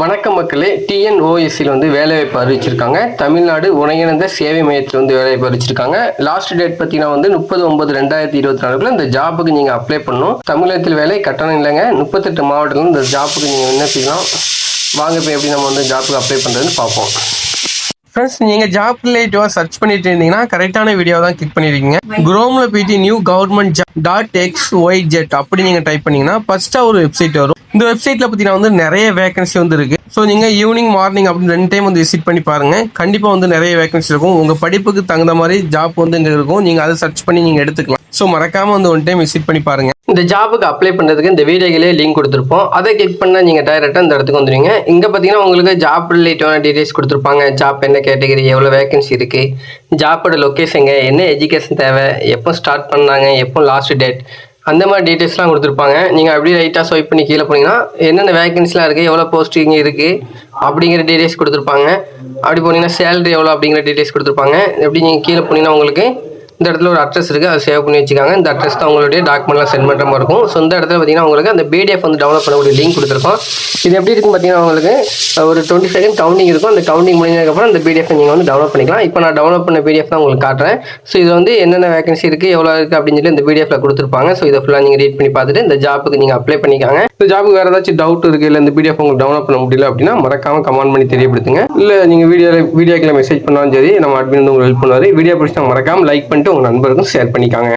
வணக்கம் மக்களே டிஎன்ஓஎஸ்சியில் வந்து வேலைவாய்ப்பு அறிவிச்சிருக்காங்க. தமிழ்நாடு ஒருங்கிணைந்த சேவை மையத்தில் வந்து வேலைவாய்ப்பு அறிவிச்சிருக்காங்க. லாஸ்ட் டேட் பார்த்தீங்கன்னா வந்து முப்பது ஒன்பது ரெண்டாயிரத்தி இருபத்தி நாலுக்குள்ள இந்த ஜாபுக்கு நீங்கள் அப்ளை பண்ணணும். தமிழகத்தில் வேலை கட்டணம் இல்லைங்க. முப்பத்தெட்டு மாவட்டத்தில் இந்த ஜாப்புக்கு நீங்கள் விண்ணப்பிக்கலாம் வாங்க இப்போ எப்படி நம்ம வந்து ஜாபுக்கு அப்ளை பண்ணுறதுன்னு பார்ப்போம். ஃப்ரெண்ட்ஸ் நீங்கள் ஜாப் ரிலேட்டிவாக சர்ச் பண்ணிட்டு இருந்தீங்கன்னா கரெக்டான வீடியோ தான் கிளிக் பண்ணிருக்கீங்க. குரோமில் போயிட்டு new government job dot X Y Z அப்படி நீங்கள் டைப் பண்ணீங்கன்னா ஃபர்ஸ்ட்டாக ஒரு வெப்சைட் வரும். இந்த வெப்சைட்டில் பார்த்தீங்கன்னா வந்து நிறைய வேகன்சி வந்து இருக்கு. ஸோ நீங்கள் ஈவினிங் மார்னிங் அப்படின்னு ரெண்டு டைம் வந்து விசிட் பண்ணி பாருங்கள் கண்டிப்பாக வந்து நிறைய வேகன்சி இருக்கும். உங்கள் படிப்புக்கு தகுந்த மாதிரி ஜாப் வந்து இங்கே இருக்கும். நீங்கள் அதை சர்ச் பண்ணி நீங்கள் எடுத்துக்கலாம். ஸோ மறக்காமல் வந்து ஒன் டைம் விசிட் பண்ணி பாருங்கள் இந்த ஜாபுக்கு அப்ளை பண்ணுறதுக்கு இந்த வீடியோகளே லிங்க் கொடுத்துருப்போம். அதை கிளிக் பண்ணால் நீங்கள் டைரெக்டாக இந்த இடத்துக்கு வந்துடுவீங்க இங்கே பார்த்தீங்கன்னா உங்களுக்கு ஜாப் ரிலேட்டிவான டீடைல்ஸ் கொடுத்துருப்பாங்க. ஜாப் என்ன கேட்டகரி எவ்வளோ வேகன்சி இருக்குது ஜாப்போட லொக்கேஷனுங்க என்ன எஜுகேஷன் தேவை எப்போ ஸ்டார்ட் பண்ணாங்க எப்போ லாஸ்ட் டேட் அந்த மாதிரி டீட்டெயில்ஸ்லாம் கொடுத்துருப்பாங்க. நீங்கள் அப்படியே ரைட்டாக ஸ்வைப் பண்ணி கீழே போனீங்கன்னா என்னென்ன வேகன்சிலாம் இருக்குது எவ்வளோ போஸ்டிங் இருக்குது அப்படிங்கிற டீட்டெயில்ஸ் கொடுத்துருப்பாங்க. அப்படி போனீங்கன்னா சேலரி எவ்வளோ அப்படிங்கிற டீட்டெயில்ஸ் கொடுத்துருப்பாங்க. எப்படி நீங்கள் கீழே போனீங்கன்னா உங்களுக்கு இந்த இடத்துல ஒரு அட்ரஸ் இருக்குது அதை சேவ் பண்ணி வச்சுக்காங்க. இந்த அட்ரஸ் தான் உங்களுடைய டாக்குமெண்ட்லாம் சென்ட் பண்ணுற மாதிரி இருக்கும். ஸோ இந்த இடத்துல பார்த்தீங்கன்னா உங்களுக்கு அந்த பிடிஎஃப் வந்து டவுன்லோட் பண்ணக்கூடிய லிங்க் கொடுத்துருக்கோம். இது எப்படி இருக்கும் பார்த்தீங்கன்னா உங்களுக்கு ஒரு டுவெண்ட்டி செகண்ட் கவுண்டிங் இருக்கும். அந்த கவுண்டிங் முடிஞ்சதுக்கப்புறம் அந்த பிடிஎஃப் நீங்கள் வந்து டவுன்லோட் பண்ணிக்கலாம். இப்போ நான் டவுன்லோட் பண்ண பிடிஎஃப் தான் உங்களுக்கு காட்டுறேன். ஸோ இது வந்து என்னென்ன வேகன்சி இருக்குது எவ்வளோ இருக்குது அப்படின்னு சொல்லி இந்த பிடிஎஃப்ல கொடுத்துருப்பாங்க. ஸோ இதை ஃபுல்லாக நீங்கள் ரீட் பண்ணி பார்த்துட்டு இந்த ஜாப்புக்கு நீங்கள் அப்ளை பண்ணிக்காங்க. இந்த ஜாப்புக்கு வேறு ஏதாச்சும் டவுட் இருக்குது இல்லை இந்த பிடிஎஃப் உங்களுக்கு டவுன்லோட் பண்ண முடியல அப்படின்னா மறக்காமல் கமெண்ட் பண்ணி தெரியப்படுத்துங்க. இல்லை நீங்கள் வீடியோ வீடியோக்கில் மெசேஜ் பண்ணாலும் சரி நம்ம அட்மின் வந்து உங்களுக்கு ஹெல்ப் பண்ணுவார். வீடியோ பிடிச்சா மறக்காமல் லைக் பண்ணிட்டு உங்கள் நண்பருக்கும் ஷேர் பண்ணிக்காங்க.